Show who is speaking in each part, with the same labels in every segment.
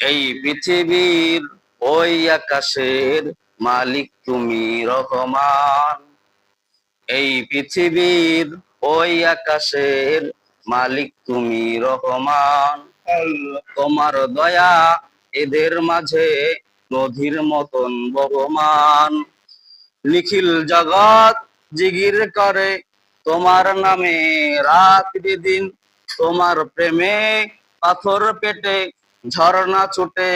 Speaker 1: এই পৃথিবীর ওই আকাশের মালিক তুমি রহমান। এই পৃথিবীর ওই আকাশের মালিক তুমি রহমান। তোমার দয়া এদের মাঝে নদীর মতন বহমান। নিখিল জগৎ জিগির করে তোমার নামে রাত দিন তোমার প্রেমে পাথর পেটে ঝর্ণা ছুটে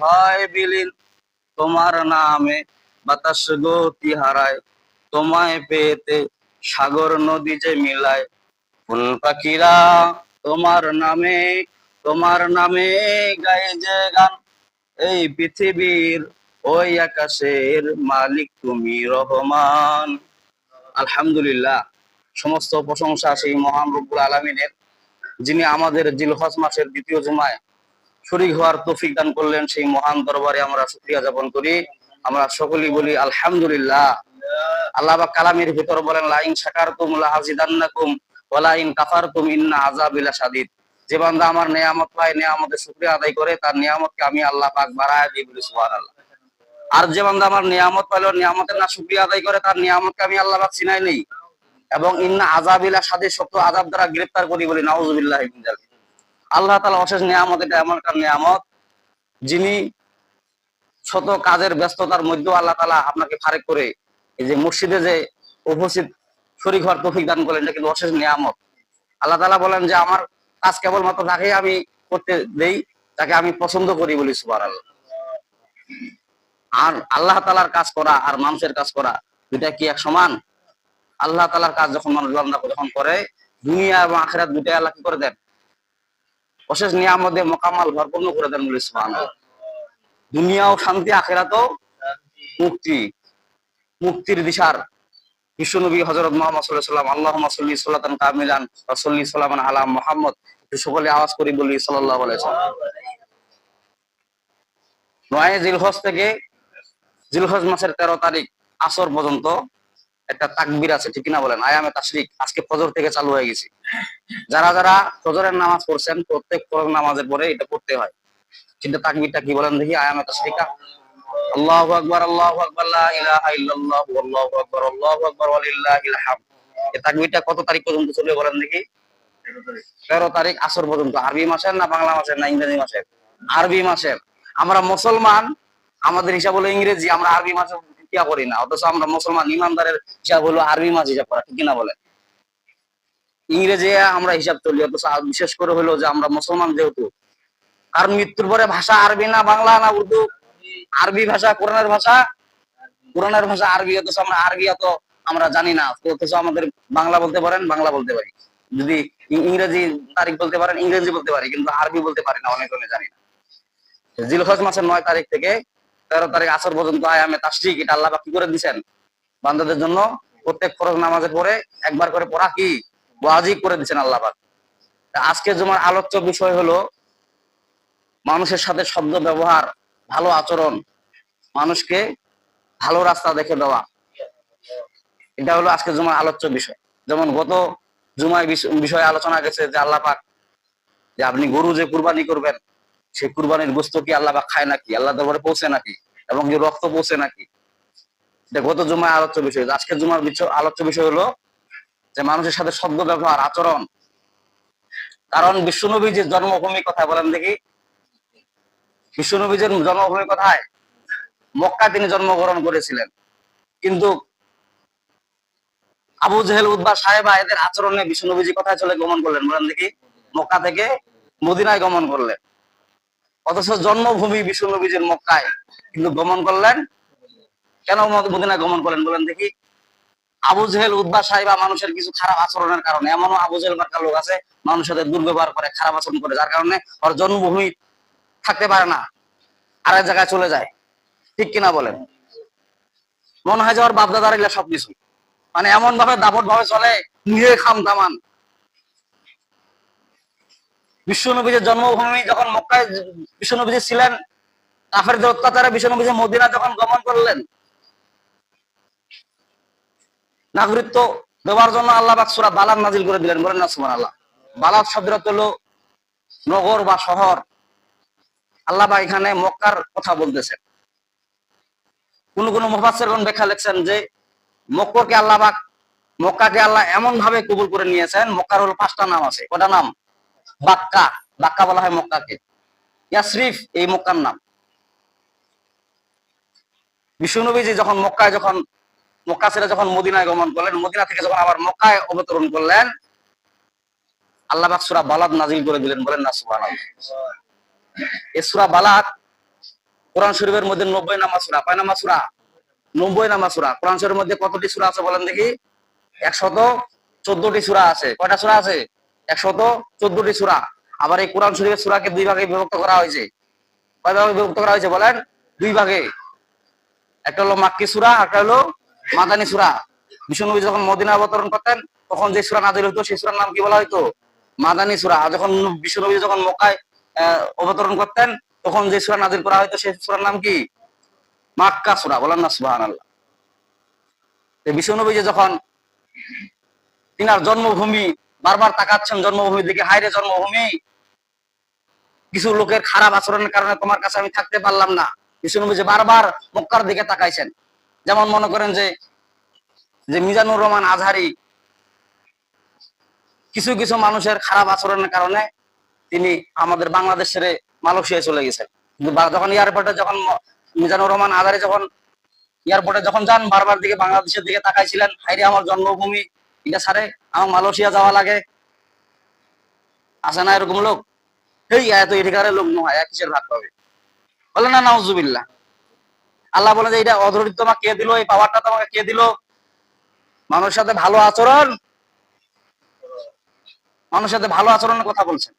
Speaker 1: হয় বিলীন, তোমার নামে বাতাস গতি হারায় তোমায় পেতে সাগর নদী যে মিলায়। ফুল পাখিরা তোমার নামে তোমার নামে গায়ে যে গান। এই পৃথিবীর ওই আকাশের মালিক তুমি রহমান। আলহামদুলিল্লাহ, সমস্ত প্রশংসা সেই মহান রব্বুল আলমিনের, যিনি আমাদের জিলহজ মাসের দ্বিতীয় জুমায় শরীক হওয়ার তৌফিক দান করলেন সেই মহান দরবারে আমরা শুক্রিয়া যাপন করি। আমরা সকলেই বলি, আলহামদুলিল্লাহ। আল্লাহ বা কালামের ভিতর বলেন, লাইন শাকার তুম লাহাজিদান্নাকুম ওয়ালাইন কাফার তুম ইন্না আজাবিলা সাদিদ যে বান্দা আমার নিয়ামত পায়, নিয়ামতের শুক্রিয়া আদায় করে, তার নিয়ামতকে আমি আল্লাহ পাক বাড়ায় দিই বলি সুবহানাল্লাহ। আর যে বান্দা আমার নিয়ামত পাইলো, নিয়ামতের না শুক্রিয়া আদায় করে, তার নিয়ামতকে আমি আল্লাহ পাক চিনাই নেই। এবং ইন্না আজাবিলা সাদে শক্ত আজাব দ্বারা গ্রেফতার করি বলি, নাউজুবিল্লাহ আল্লাহ তালা অশেষ নিয়ামত, এটা এমন একটা নিয়ামত যিনি শত কাজের ব্যস্ততার মধ্যেও আল্লাহ তালা আপনাকে ফারেক করে এই যে মসজিদে যে উপস্থিত শরীর হওয়ার তৌফিক দান করলেন, এটা কিন্তু অশেষ নিয়ামত। আল্লাহ তালা বলেন যে, আমার কাজ কেবলমাত্র তাকে আমি করতে দেই, তাকে আমি পছন্দ করি বলি সুবার আল্লাহ আর আল্লাহ তালার কাজ করা আর মানুষের কাজ করা দুটা কি এক সমান? আল্লাহ তালার কাজ যখন মানুষ বান্দা যখন করে, দুনিয়া এবং আখেরাত দুটাই আল্লাহ কি করে দেন। অশেষ নিয়ামত মোকামাল ভরপূর্ণ করে দেন বলে দুনিয়াও শান্তি, আখেরাতও মুক্তি, মুক্তির দিশার। বিশ্বনবী হজরত মোহাম্মদ সাল্লাহ সাল্লাম আল্লাহ সাল্লি সাল্লাতান কামিলান সাল্লি সাল্লামান আলা মোহাম্মদ। সকলে আওয়াজ করি বলি সাল্লাহ নয় জিলহজ থেকে জিলহজ মাসের তেরো তারিখ আসর পর্যন্ত একটা তাকবির আছে, ঠিক কিনা বলেন? আয়ামে তাশরিক, আজকে ফজর থেকে চালু হয়ে গেছে। যারা যারা ফজরের নামাজ পড়ছেন, প্রত্যেক ফরজ নামাজের পরে এটা পড়তে হয়। কিন্তু তাকবিরটা কি বলেন দেখি? আয়ামে তাশরিকা আল্লাহু আকবার আল্লাহু আকবার, লা ইলাহা ইল্লাল্লাহু, আল্লাহু আকবার আল্লাহু আকবার ওয়ালিল্লাহিল হামদ এই তাকবিরটা কত তারিখ পর্যন্ত চলবে বলেন দেখি? তেরো তারিখ আসর পর্যন্ত। আরবি মাসের না বাংলা মাসের না ইংরেজি মাসের? আরবি মাসের। আমরা মুসলমান, আমাদের হিসাব হলো ইংরেজি, আমরা আরবি মাসে কিয়া করি না। অথচ আমরা মুসলমান ইমানদারের হিসাব হলো আরবি মাস হিসাব করা, ঠিক কিনা বলে ইংরেজি আমরা হিসাব চলি অথচ বিশেষ করে হলো যে আমরা মুসলমান যেহেতু আর মৃত্যুর পরে ভাষা আরবি না বাংলা না উর্দু? আরবি ভাষা, কোরআনের ভাষা? কোরআনের ভাষা আরবি, অথচ আমরা আরবি অত আমরা জানি না। অথচ আমাদের বাংলা বলতে পারেন, বাংলা বলতে পারি। যদি ইংরেজি তারিখ বলতে পারেন, ইংরেজি বলতে পারি, কিন্তু আরবি বলতে পারি না, অনেক অনেক জানি না। জিলহজ মাসের নয় তারিখ থেকে তেরো তারিখ আসর পর্যন্ত আয়ামে তাসরিক, এটা আল্লাহ কি করে দিচ্ছেন বান্দাদের জন্য প্রত্যেক ফরজ নামাজের পরে একবার করে পড়া কি? ওয়াজিব করে দিচ্ছেন আল্লাহ আজকে জমার আলোচ্য বিষয় হলো মানুষের সাথে শব্দ ব্যবহার, ভালো আচরণ, মানুষকে ভালো রাস্তা দেখে দেওয়া। এটা হলো আজকে জমার আলোচ্য বিষয়। যেমন গত জুমায় বিষ- বিষয়ে আলোচনা গেছে যে আল্লাহ পাক যে আপনি গরু যে কুরবানি করবেন সেই কুরবানির গোস্ত কি আল্লাহ পাক খায় নাকি? আল্লাহ দরবারে পৌঁছে নাকি? এবং কি রক্ত পৌঁছে নাকি? গত জুমায় আলোচ্য বিষয়। আজকের জুমার আলোচ্য বিষয় হলো যে মানুষের সাথে শব্দ ব্যবহার, আচরণ। কারণ বিশ্বনবী যে জন্মভূমি কথা বলেন দেখি। বিশ্বনবীজের জন্মভূমি কোথায় মক্কা তিনি জন্মগ্রহণ করেছিলেন। কিন্তু আবু জেহেল উদ্বা সাহেবা এদের আচরণে বিশ্বনবীজি কোথায় চলে গমন করলেন। বলেন দেখি, মক্কা থেকে মদিনায় গমন করলেন। অথচ জন্মভূমি বিশ্বনবীজির মক্কায় কিন্তু গমন করলেন? কেন মদ- মদিনায় গমন করলেন বলেন দেখি। আবু জেহেল উদ্বা সাহেবা মানুষের কিছু খারাপ আচরণের কারণে, এমনও আবু জেহেল মার্কা লোক আছে, মানুষের সাথে দুর্ব্যবহার করে, খারাপ আচরণ করে, যার কারণে ওর জন্মভূমি থাকতে পারে না আর এক জায়গায় চলে যায়। ঠিক কিনা বলেন? মনে হয় যে ওর বাপদাদার সবকিছু মানে এমন ভাবে দাপট ভাবে চলে, নিয়ে খাম তামান বিশ্বনবীজের জন্মভূমি যখন মক্কায় বিশ্বনবীজি ছিলেন, কাফেরদের অত্যাচারে বিশ্বনবীজি মদিনা যখন গমন করলেন, নাগরিকত্ব দেওয়ার জন্য আল্লাহ পাক সূরা বালাদ নাজিল করে দিলেন। বলেন না, সুবহানাল্লাহ। বালাদ শব্দের অর্থ হলো নগর বা শহর। আল্লাহ বা এখানে মক্কার কথা বলতেছেন। কোন কোন মুফাসসিরগণ ব্যাখ্যা লিখছেন যে, মক্কাকে আল্লাহ পাক মক্কাকে আল্লাহ এমন ভাবে কবুল করে নিয়েছেন, মক্কার হলো পাঁচটা নাম আছে। কটা নাম? বাক্কা বাক্কা বলা হয় মক্কাকে। ইয়াসরিফ এই মক্কার নাম। বিশ্বনবীজি যখন মক্কায় যখন, মক্কা ছেড়ে যখন মদিনায় গমন করলেন, মদিনা থেকে যখন আবার মক্কায় অবতরণ করলেন, আল্লাহ সূরা বালাদ নাজিল করে দিলেন, বলেন না বালাদ কোরআন শরীফের মধ্যে নব্বই নামা সূরা। কয় নামা সূরা? নব্বই নামা সূরা। কোরআন শরীফের মধ্যে কতটি সূরা আছে বলেন দেখি? একশত চোদ্দটি সূরা আছে। কয়টা সূরা আছে? একশত চোদ্দটি সূরা। আবার এই কোরআন শরীফের সূরাকে দুই ভাগে বিভক্ত করা হয়েছে। কয় ভাগে বিভক্ত করা হয়েছে বলেন? দুই ভাগে। একটা হলো মাক্কি সূরা একটা হলো মাদানী সূরা। বিষ্ণুনবী যখন মদিনা অবতরণ করতেন, তখন যে সূরা নাজিল হতো সেই সূরার নাম কি বলা হতো মাদানী সূরা। আর যখন বিষ্ণুনবী যখন মক্কায় অবতরণ করতেন, তখন যে সূরা নাজিল করা হতো সেই সূরার নাম কি? মাক্কা সূরা। বলেন না, সুবহানাল্লাহ। বিষ্ণুনবী যে যখন তিনার জন্মভূমি বারবার তাকাচ্ছেন জন্মভূমির দিকে। হাইরে জন্মভূমি! কিছু লোকের খারাপ আচরণের কারণে তোমার কাছে আমি থাকতে পারলাম না। বিষ্ণুনবী যে বারবার মক্কার দিকে তাকাইছেন। যেমন মনে করেন যে যে মিজানুর রহমান আজহারি, কিছু কিছু মানুষের খারাপ আচরণের কারণে তিনি আমাদের বাংলাদেশের মালয়েশিয়ায় চলে গেছেন। কিন্তু যখন এয়ারপোর্টে যখন মিজানুর রহমান আজহারি যখন এয়ারপোর্টে যখন যান, বারবার দিকে বাংলাদেশের দিকে তাকাইছিলেন হাইরে আমার জন্মভূমি! এটা সারে আমার মালয়েশিয়া যাওয়া লাগে। আছে না এরকম লোক? এই এত এদিকারের লোক নয় কিসের ভাগ পাবে? বলে না, নাউজুবিল্লাহ। আল্লাহ বলে যে এটা অধরিত তোমাকে কে দিল? এই পাওয়ারটা তোমাকে কে দিল? মানুষের সাথে ভালো আচরণ। মানুষের সাথে ভালো আচরণের কথা বলছেন।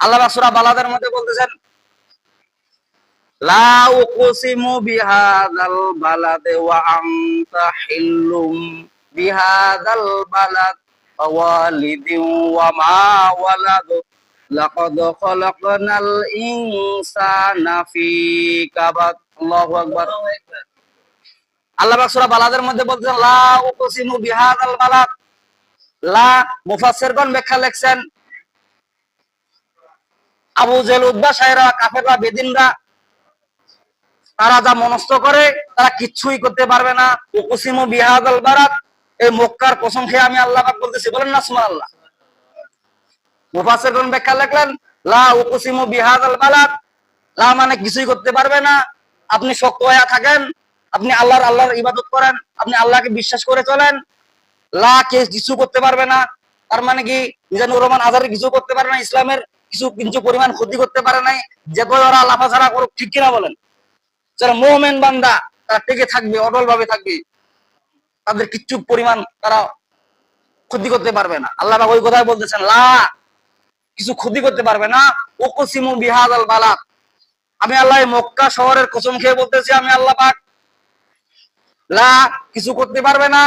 Speaker 1: আল্লাহ রাসূলা বালাদের মধ্যে বলতেছেন, লা উকসিমু বিহাদাল বালাদে ওয়া আনতা হিল্লুম বালাদ ওয়ালিদিন ওয়া মা ওয়ালাদ। লাকাদ খলাকনাল ইনসানা ফি কাবাদ। আল্লাহু আকবার। আল্লাহ পাক সূরা বালাদের মধ্যে বলতেছেন, লা উকসিমু বিহাদাল বালাদ। লা মুফাসসিরগণ ব্যাখ্যা লিখছেন, আবু জেল উদ্বা সাহেরা, কাফেররা, বেদিনরা, তারা যা মনস্থ করে, তারা কিচ্ছুই করতে পারবে না। উকুসিমু বিহাদাল বারাত এই মক্কার কসম খেয়ে আমি আল্লাহ বলতেছি, বলেন না সুবহানাল্লাহ। মুফাসসিরগণ ব্যাখ্যা লিখলেন, লা উকুসিমু বিহাদাল বালাদ লা মানে কিছুই করতে পারবে না। আপনি শক্ত হয়ে থাকেন, আপনি আল্লাহর আল্লাহর ইবাদত করেন, আপনি আল্লাহকে বিশ্বাস করে চলেন, লা কে কিছু করতে পারবে না। তার মানে কি, মিজানুর রহমান আজারি কিছু করতে পারে না, ইসলামের কিছু কিছু পরিমাণ ক্ষতি করতে পারে নাই, যে ওরা লাফাছাড়া করুক, ঠিক কিনা বলেন? যারা মোমেন বান্দা, তারা টেকে থাকবে অটল ভাবে থাকবে। তাদের কিচ্ছু পরিমাণ তারা ক্ষতি করতে পারবে না। আল্লাহ ওই কথাই বলতেছেন, লা, কিছু ক্ষতি করতে পারবে না। ওকসিমু বিহাদাল বালাক। আমি আল্লাহ মক্কা শহরের কসম খেয়ে বলতেছি, আমি আল্লাহ পাক, লা, কিছু করতে পারবে না।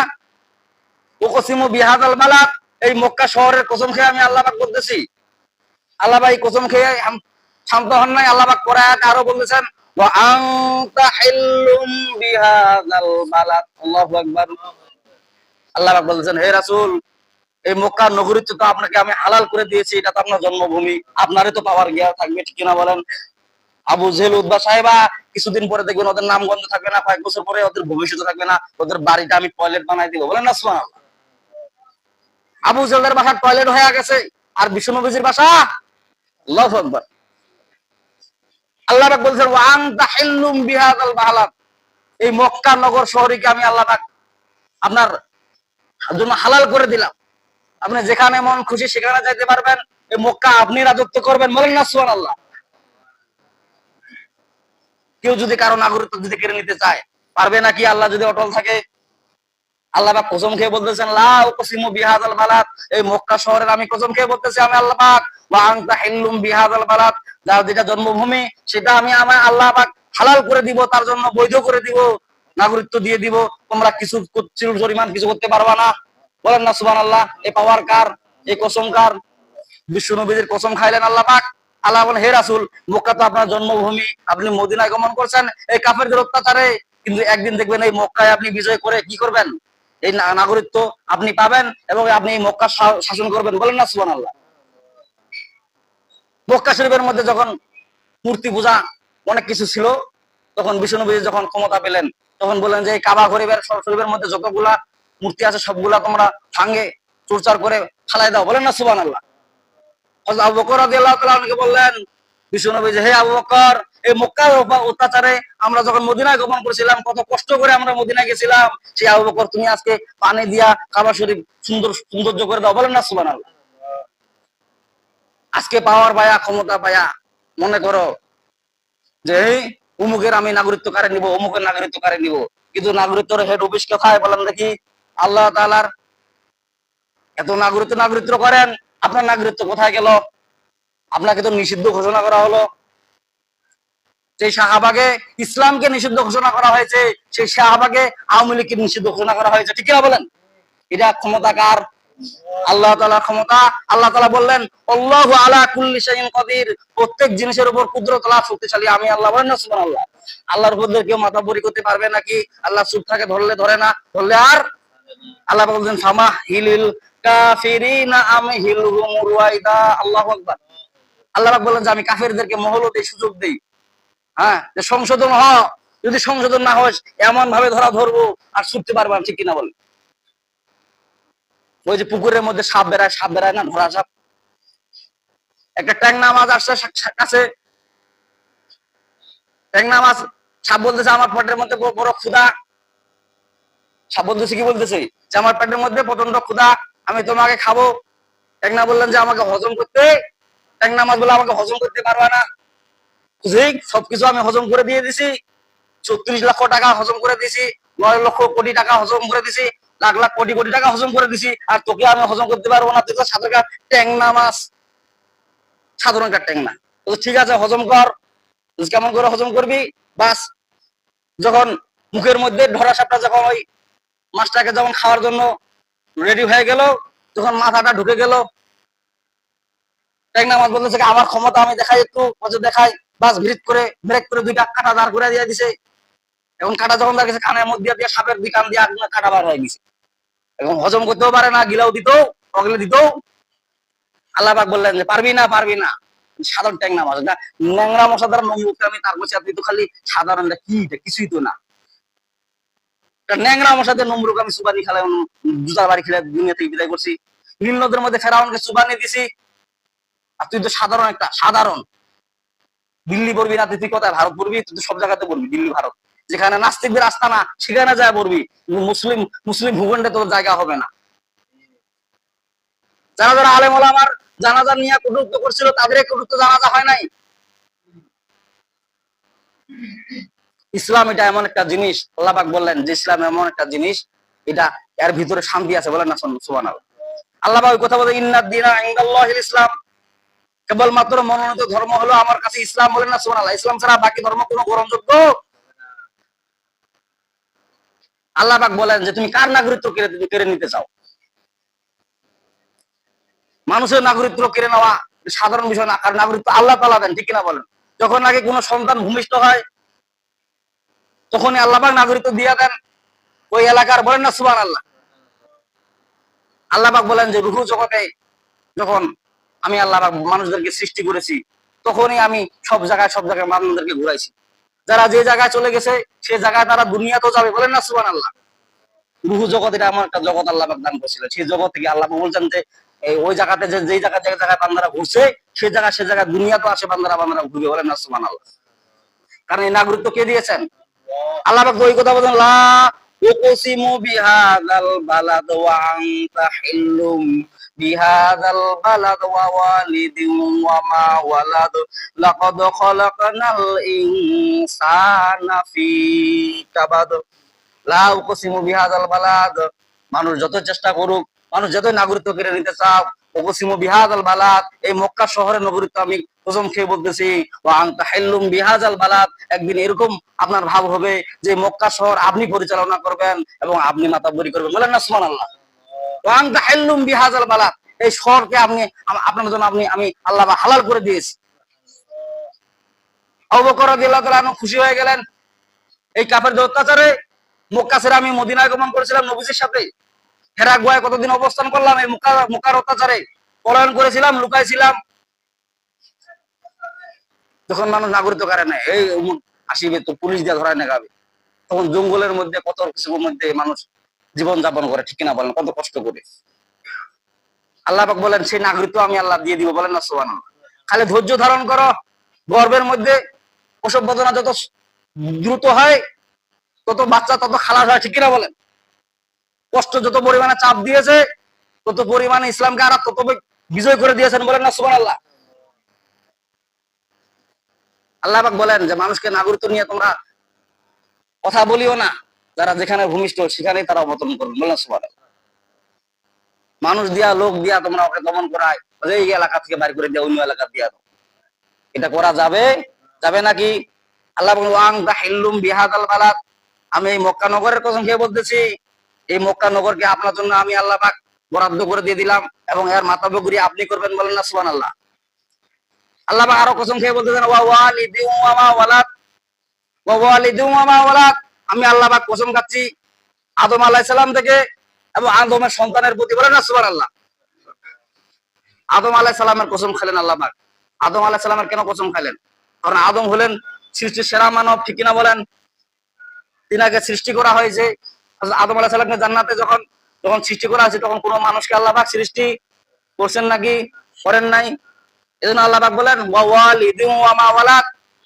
Speaker 1: ওকসিমু বিহাদাল বালাক। এই মক্কা শহরের কসম খেয়ে আমি আল্লাহ পাক বলতেছি। আল্লাহ ভাই কসম খেয়ে শান্ত হন নাই। আল্লাহ পাক পরে আরও বলতেছেন আমি হালাল করে দিয়েছি, এটা তো আপনার জন্মভূমি, আপনারই তো পাওয়ার গিয়া থাকবে, ঠিক কিনা বলেন? আবু জেল উদ্বা সাহেবা, কিছুদিন পরে দেখবেন ওদের নাম গন্ধ থাকবে না, কয়েক বছর পরে ওদের ভবিষ্যৎ থাকবে না, ওদের বাড়িটা আমি টয়লেট বানাই দিব, বলেন না আবু জেলের বাসা টয়লেট হয়ে গেছে, আর বিষ্ণুনবীজির বাসা, আল্লাহু আকবার। আল্লাহ পাক বলছেন, ওয়া আনতা হিল্লুম বিহাদাল বালাদ। এই মক্কা নগর শহরকে আমি আল্লাহ পাক আপনার জন্য হালাল করে দিলাম। আপনি যেখানে মন খুশি সেখানে যাইতে পারবেন। এই মক্কা আপনি রাজত্ব করবেন বলেন না, সুবহানাল্লাহ। কেউ যদি কারও নাগরিকত্ব যদি কেড়ে নিতে চায়, পারবে নাকি আল্লাহ যদি অটল থাকে? আল্লাহ পাক কসম খেয়ে বলতেছেন, লা উকসিমু বিহাদাল বালাদ। এই মক্কা শহরের আমি কসম খেয়ে বলতেছি, আমি আল্লাহ পাক, ওয়া আনতা হিল্লুম বিহাদাল বালাদ। যার যেটা জন্মভূমি, সেটা আমি আমার আল্লাহ পাক হালাল করে দিব, তার জন্য বৈধ করে দিব, নাগরিকত্ব দিয়ে দিব। তোমরা কিছু চির পরিমাণ কিছু করতে পারবা না। বলেন না, সুবহানাল্লাহ এই পাওয়ার কার? এই কসম কার? বিশ্ব নবীদের কসম খাইলেন আল্লাহ পাক। আল্লাহ বলেন, হে রাসূল, মক্কা তো আপনার জন্মভূমি, আপনি মদিনায় গমন করছেন এই কাফেরদের অত্যাচারে। কিন্তু একদিন দেখবেন এই মক্কায় আপনি বিজয় করে কি করবেন? এই নাগরিকত্ব আপনি পাবেন এবং আপনি এই মক্কা শাসন করবেন। বলেন না, সুবহানাল্লাহ। মক্কা শরীফের মধ্যে যখন মূর্তি পূজা অনেক কিছু ছিল, তখন বিষ্ণুনবী যখন ক্ষমতা পেলেন, তখন বললেন যে কাবা গরিবের শরীফের মধ্যে যতগুলা মূর্তি আছে, সবগুলা তোমরা ভাঙ্গে চুরচার করে ফালাই দাও। বলেন না সুবান আল্লাহ যে হে আবু বকর, এই অত্যাচারে আমরা যখন মদিনায় করেছিলাম, কত কষ্ট করে আমরা মদিনায় গেছিলাম, সেই তুমি আজকে পানি দিয়া শরীফ সুন্দর সৌন্দর্য করে না, সুবহানাল্লাহ। আজকে পাওয়ার পায়া, ক্ষমতা পায়া, মনে করো যে অমুকের আমি নাগরিকত্ব কারে নিব অমুকের নাগরিকত্ব কারে নিব। কিন্তু নাগরিকত্বের হেড অফিস কোথায় বলেন দেখি, আল্লাহ তাআলার এত নাগরিকত্ব নাগরিকত্ব করেন, আপনার নাগরিকত্ব কোথায় গেল? আপনাকে তো নিষিদ্ধ ঘোষণা করা হলো। সেই শাহবাগে ইসলামকে নিষিদ্ধ ঘোষণা করা হয়েছে, সেই শাহবাগে আওয়ামী লীগকে নিষিদ্ধ ঘোষণা করা হয়েছে, ঠিক কিনা বলেন? এটা ক্ষমতা কার আল্লাহ তাআলার ক্ষমতা আল্লাহ তাআলা বললেন আল্লাহু আলা কুল্লি শাইইন কাদির। প্রত্যেক জিনিসের উপর কুদরত লাভ শক্তিশালী। আমি আল্লাহ বলেন না সুবহানাল্লাহ। আল্লাহর উপর কেউ মাথা বরি করতে পারবে নাকি? আল্লাহ চুপ থাকে ধরলে ধরে না। ধরলে আর? আল্লাহ বলছেন ফামা হিলিল কাফিরিনা আমহিলহুম রুয়াইদা আল্লাহু আকবার। আল্লাহ বলেন যে আমি কাফেরদেরকে মহলতে সুযোগ দেই। হ্যাঁ সংশোধন হ। যদি সংশোধন না হয় এমন ভাবে ধরা ধরবো আর ছুটতে পারব না, ঠিক কিনা বলেন? ওই যে পুকুরের মধ্যে সাপ বেড়ায় সাপ বেড়ায় না ধরা সাপ। একটা ট্যাংনা মাছ আসছে কাছে। ট্যাংনা মাছ সাপ বলতেছে, আমার পেটের মধ্যে বড়- ক্ষুধা। সাপ বলতেছে, কি বলতেছে? যে, আমার পেটের মধ্যে প্রচণ্ড ক্ষুধা, আমি তোমাকে খাব। ট্যাংনা বললেন যে, আমাকে হজম করতে? ট্যাংনা মাছ বলে, আমাকে হজম করতে পারবা না। ঠিক সবকিছু আমি হজম করে দিয়ে দিছি। ছত্রিশ লক্ষ টাকা হজম করে দিছি, নয় লক্ষ কোটি টাকা হজম করে দিছি। লাখ লাখ কোটি কোটি টাকা হজম করে দিছি, আর তোকে আমি হজম করতে পারব না। তুই তো সাধারণ ট্যাংনা মাছ। সাধারণ একটা ট্যাংনা। তো ঠিক আছে, হজম কর। কেমন করে হজম করবি? বাস। যখন মুখের মধ্যে ধরা সাপটা যখন ওই মাছটাকে যখন খাওয়ার জন্য রেডি হয়ে গেল তখন মাথাটা ঢুকে গেল, ট্যাংনা মাছ বলতেছে আমার ক্ষমতা আমি দেখাই একটু দেখাই। বাস ভিড় করে, ব্রেক করে দুইটা কাটা দাঁড় করে দিয়ে দিছে। এখন কাটা যখন দাঁড় গেছে কানের মধ্যে দিয়ে সাপের দুই কান দিয়ে কাটা বার হয়ে গেছে। এখন হজম করতেও পারে না, গিলাও দিত অগলে দিত আল্লাহ পাক বললেন যে, পারবি না পারবি না। সাধারণ ট্যাংনা মাছ না ন্যাংরা মশাদার নমরুকে আমি তার কাছে আপনি তো খালি সাধারণ কি, এটা কিছুই তো না। ন্যাংরা মশাদের নমরুক আমি সুবানি খেলে জুতার বাড়ি খেলে দুনিয়া থেকে বিদায় করছি। নীল নদের মধ্যে ফেরাউনকে সুবানি দিছি। আর তুই তো সাধারণ একটা, সাধারণ। দিল্লি পড়বি না তুই কোথায়? ভারত পড়বি? তুই তো সব জায়গাতে পড়বি, দিল্লি, ভারত। যেখানে নাস্তিকদের আস্তানা সেখানে যায় পড়বি মুসলিম মুসলিম ভূখণ্ডে তোর জায়গা হবে না। যারা যারা আলেম আমার জানাজা নিয়ে কটুক্ত করছিল তাদের কটুক্ত জানাজা হয় নাই। ইসলাম এটা এমন একটা জিনিস আল্লাহবাক বললেন যে ইসলাম এমন একটা জিনিস, এটা এর ভিতরে শান্তি আছে বলেন না সুবহানাল্লাহ। আল্লাহবাক কথা বলে, ইন্নাদ দিনা ইনদাল্লাহিল ইসলাম। কেবলমাত্র মনোনীত ধর্ম হলো আমার কাছে ইসলাম বলেন না, সুবহানাল্লাহ। ইসলাম ছাড়া বাকি ধর্ম কোনো গ্রহণযোগ্য আল্লাহ পাক বলেন যে, তুমি কার নাগরিকত্ব কেড়ে নিতে চাও? মানুষের নাগরিকত্ব কেড়ে নেওয়া সাধারণ বিষয় না কার নাগরিকত্ব আল্লাহ তাআলা দেন, ঠিক কিনা বলেন? যখন নাকি কোনো সন্তান ভূমিষ্ঠ হয়, তখনই আল্লাহ পাক নাগরিকত্ব দিয়ে দেন, ওই এলাকার বলেন না, সুবহানাল্লাহ। আল্লাহ পাক বলেন যে, রুহু জগতে যখন আমি আল্লাহ পাক মানুষদেরকে সৃষ্টি করেছি, তখনই আমি সব জায়গায় সব জায়গায় মানুষদেরকে ঘুরাইছি। যারা যে জায়গায় চলে গেছে, সে জায়গায় তারা দুনিয়াতেও যাবে। বলেন না সুবান আল্লাহ রুহু জগৎ এটা এমন একটা জগৎ আল্লাহ পাক দান করেছিল। সেই জগৎ থেকে আল্লাহ বলছেন যে, এই ওই জায়গাতে যে যেই জায়গা যে জায়গায় বান্দারা ঘুরছে সেই জায়গা সে জায়গায় দুনিয়া তো আসে বান্দারা বান্দারা ঘুরবে। বলেন না সুবান আল্লাহ কারণ এই নাগরিকত্ব কে দিয়েছেন? আল্লাহ ওই কথা বলেন লা উকসিমু বিহাদাল বালাদ ওয়া আনতা হিল্লুম ওয়া ওয়ালিদিন ওয়া মা ওয়ালাদ লাকাদ খালাকনাল ইনসানা ফি কাবাদ লা উকসিমু বিহাদাল বালাদ মানুষ যত চেষ্টা করুক, মানুষ যত নাগরিকত্ব কেড়ে নিতে চাও উকসিমু বিহাদাল বালাদ এই মক্কা শহরের নাগরিকত্ব আমি কসম খেয়ে বলতেছি। আনতা হিল্লুম বিহাদাল বালাদ। একদিন এরকম আপনার ভাব হবে যে মক্কা শহর আপনি পরিচালনা করবেন এবং আপনি মাতাবরি করবেন। বলেন না সুবহানাল্লাহ। এই শহরকে আপনি, আপনার জন্য আপনি, আমি আল্লাহ হালাল করে দিয়েছি। খুশি হয়ে গেলেন। এই কাফেরদের অত্যাচারে মক্কা আমি করেছিলাম সাথে। হেরা গোয়ায় কতদিন অবস্থান করলাম, এই মক্কা, মক্কার অত্যাচারে পলায়ন করেছিলাম, লুকাইছিলাম। তখন মানুষ নাগরিক কারে না এই আসিবে তো পুলিশ দিয়ে ধরায় নেগাবে। তখন জঙ্গলের মধ্যে কত কিছুর মধ্যে মানুষ জীবন যাপন করে, ঠিক কিনা বলেন, কত কষ্ট করে। আল্লাহ পাক বলেন, সেই নাগরিকত্ব আমি আল্লাহ দিয়ে দিব, বলেন না সোহান খালি ধৈর্য ধারণ করো, গর্বের মধ্যে প্রসব বেদনা যত দ্রুত হয়, তত বাচ্চা তত খালাস হয়, ঠিক কিনা বলেন। কষ্ট যত পরিমাণে চাপ দিয়েছে, তত পরিমাণে ইসলামকে আর তত বিজয় করে দিয়েছেন, বলেন না সুবান আল্লাহ আল্লাহ বলেন যে, মানুষকে নাগরিকত্ব নিয়ে তোমরা কথা বলিও না যারা যেখানে ভূমিষ্ঠ, সেখানেই তারা অবতরণ করবে বলেন সুবান মানুষ দিয়া, লোক দিয়া তোমরা ওকে দমন করায় এই এলাকা থেকে বাইর করে দেওয়া অন্য এলাকা দিয়া এটা করা যাবে যাবে নাকি? আল্লাহ ওয়াং দা হিল্লুম বিহাদাল বালাদ। আমি এই মক্কা নগরের কসম খেয়ে বলতেছি। এই মক্কা নগরকে আপনার জন্য আমি আল্লাহ পাক বরাদ্দ করে দিয়ে দিলাম, এবং এর মাথা মাতাবগুরি আপনি করবেন বলেন না সুবান আল্লাহ আল্লাহ আরও কসম খেয়ে বলতেছেন, ওয়া ওয়ালিদি ওয়া মা ওয়ালাদ। ওয়া ওয়ালিদি ওয়া মা ওয়ালাদ। আমি আল্লাহ পাক কসম খাচ্ছি, আদম সালাম থেকে এবং আদমের সন্তানের প্রতি বলেন না সুবান আল্লাহ আদম আলাইহিস সালামের কসম খেলেন আল্লাহ আদম আলাইহিস সালামের কেন কসম খেলেন কারণ আদম হলেন সৃষ্টির সেরা মানব, ঠিক কিনা বলেন? তিনাকে সৃষ্টি করা হয়েছে। আদম আলাহ সাল্লামকে জান্নাতে যখন যখন সৃষ্টি করা হয়েছে, তখন কোনো মানুষকে আল্লাহ সৃষ্টি করছেন নাকি, করেন নাই? এজন্য আল্লাহ পাক বলেন, ওয়া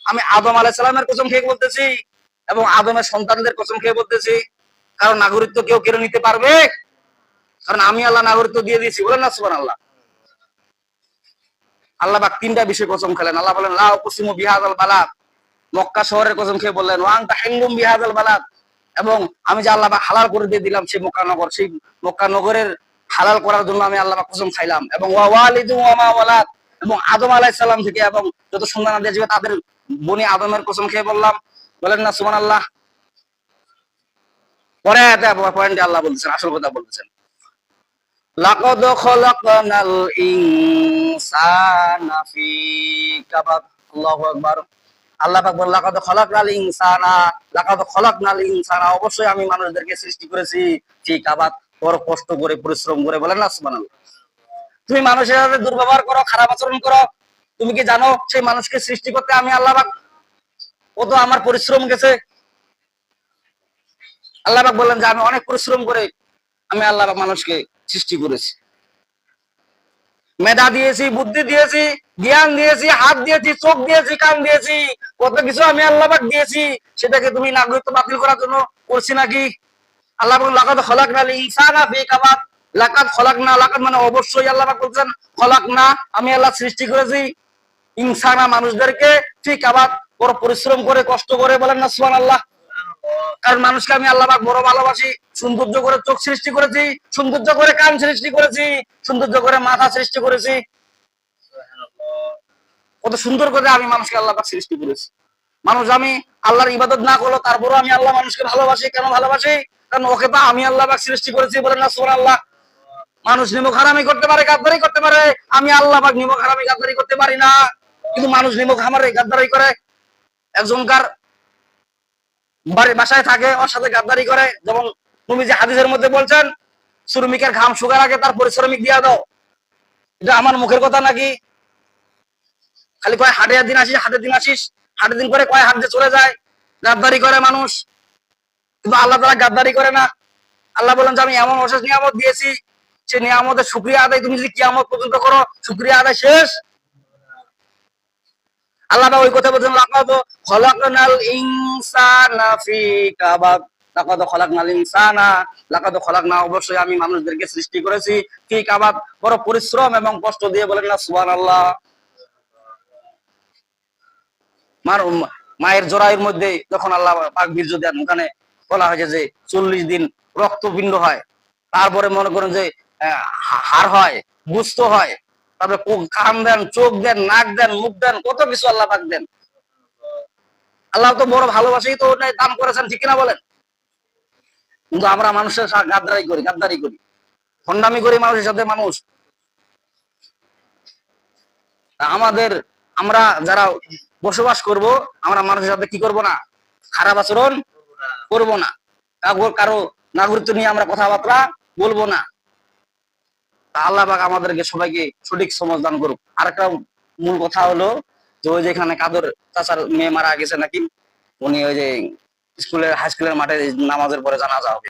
Speaker 1: আমি আদম আলাইহিস সালামের কসম খেয়ে বলতেছি এবং আদমের সন্তানদের কসম খেয়ে বলতেছি, কারণ নাগরিকত্ব কেউ কেড়ে নিতে পারবে? কারণ আমি আল্লাহ নাগরিকত্ব দিয়ে দিয়েছি, বলেন না সুবহানাল্লাহ। আল্লাহ আল্লাহ পাক তিনটা বিষয় কসম খেলেন। আল্লাহ বলেন লাউ লা উকসিমু বিহাদাল বালাদ। মক্কা শহরের কসম খেয়ে বললেন, ওয়াং তাহিল্লুম বিহাদাল বালাদ। এবং আমি যে আল্লাহ হালাল করে দিয়ে দিলাম সেই মক্কা নগর, সেই মক্কা নগরের হালাল করার জন্য আমি আল্লাহ কসম খাইলাম। এবং ওয়া ওয়ালিদু ওয়া মা ওয়ালাদ। এবং আদম আলাইহিস সালাম থেকে এবং যত সন্তান আদি আসবে তাদের বনি আদমের কসম খেয়ে বললাম বলেন না, সুবহানাল্লাহ। পরে আয়াতে পয়েন্টে আল্লাহ বলতেছেন, আসল কথা বলতেছেন। লাকাদ ইনসানা ফি কাবাদ আল্লাহু আকবার। আল্লাহ পাক বলেন ইনসানা ইনসানা, অবশ্যই আমি মানুষদেরকে সৃষ্টি করেছি কাবাদ বড় কষ্ট করে, পরিশ্রম করে, বলেন না, সুবহানাল্লাহ। তুমি মানুষের সাথে দুর্ব্যবহার করো, খারাপ আচরণ করো, তুমি কি জানো, সেই মানুষকে সৃষ্টি করতে আমি আল্লাহ পাক কত আমার পরিশ্রম গেছে। আল্লাহ বললেন যে, আমি অনেক পরিশ্রম করে আমি আল্লাহ মানুষকে সৃষ্টি করেছি। মেধা দিয়েছি, বুদ্ধি দিয়েছি, জ্ঞান দিয়েছি, হাত দিয়েছি, চোখ দিয়েছি, কান দিয়েছি, কত কিছু আমি আল্লাহ পাক দিয়েছি, সেটাকে তুমি নাগরিকত্ব বাতিল করার জন্য করছি নাকি? আল্লাহ কাবাদ লাকাদ খলাকনা লাকাদ মানে অবশ্যই আল্লাহ পাক বলছেন, খলাকনা আমি আল্লাহ সৃষ্টি করেছি ইনসানা মানুষদেরকে ফি কাবাদ বড় পরিশ্রম করে, কষ্ট করে বলেন না, সুবহানাল্লাহ। কারণ মানুষকে আমি আল্লাহ বড় ভালোবাসি, সৌন্দর্য করে চোখ সৃষ্টি করেছি, সৌন্দর্য করে কান সৃষ্টি করেছি, সৌন্দর্য করে মাথা সৃষ্টি করেছি। কত সুন্দর করে আমি মানুষকে আল্লাহ সৃষ্টি করেছি। মানুষ আমি আল্লাহর ইবাদত না করল তারপরও আমি আল্লাহ মানুষকে ভালোবাসি। কেন ভালোবাসি? কারণ ওকে তো আমি আল্লাহ সৃষ্টি করেছি বলেন না সুবহান আল্লাহ মানুষ নিমক হারামি করতে পারে, গাদ্দারি করতে পারে। আমি আল্লাহ পাক নিমক হারামি গাদ্দারি করতে পারি না। কিন্তু মানুষ নিমক হামারে গাদ্দারি করে একজনকার বাড়ি বাসায় থাকে, ওর সাথে গাদ্দারি করে, যেমন তুমি যে হাদিসের মধ্যে বলছেন শ্রমিকের ঘাম শুকার আগে তার পরিশ্রমিক দিয়া দাও। এটা আমার মুখের কথা নাকি? খালি কয় হাটের দিন আসিস হাটের দিন আসিস হাটের দিন করে কয় হাট চলে যায়, গাদ্দারি করে মানুষ। কিন্তু আল্লাহ তারা গাদ্দারি করে না। আল্লাহ বলেন যে, আমি এমন অশেষ নিয়ামত দিয়েছি, সে নিয়ামতের শুক্রিয়া আদায় তুমি যদি কিয়ামত পর্যন্ত করো, শুক্রিয়া আদায় শেষ। আল্লাহ ওই কথা বলছেন ইনসানা ইনসানা লাকাদ অবশ্যই আমি মানুষদেরকে সৃষ্টি করেছি কাবাদ বড় পরিশ্রম এবং কষ্ট দিয়ে বলেন না মার মায়ের জরায়ুর মধ্যে যখন আল্লাহ পাক বীর্য দেন ওখানে বলা হয়েছে যে চল্লিশ দিন রক্তপিণ্ড হয়। তারপরে মনে করেন যে আহ, হা- হয় গুস্ত হয়। তারপরে কান দেন, চোখ দেন, নাক দেন, মুখ দেন, কত কিছু আল্লাহ পাক দেন। আল্লাহ তো বড় ভালোবাসেই তো ওটাই দান করেছেন, ঠিক কিনা বলেন? কিন্তু আমরা মানুষের সাথে গাদ্দারি করি গাদ্দারি করি। ফন্ডামি করি মানুষের সাথে মানুষ। আমাদের, আমরা যারা বসবাস করব, আমরা মানুষের সাথে কি করব না? খারাপ আচরণ করব না। কারও নাগরিকত্ব নিয়ে আমরা কথাবার্তা বলব না। আল্লাহ পাক আমাদেরকে সবাইকে সঠিক সমাজ দান করুক। আর একটা মূল কথা হলো যে ওই যেখানে কাদর চাচার মেয়ে মারা গেছে নাকি, উনি ওই যে স্কুলের হাই স্কুলের মাঠে নামাজের পরে জানাজা হবে।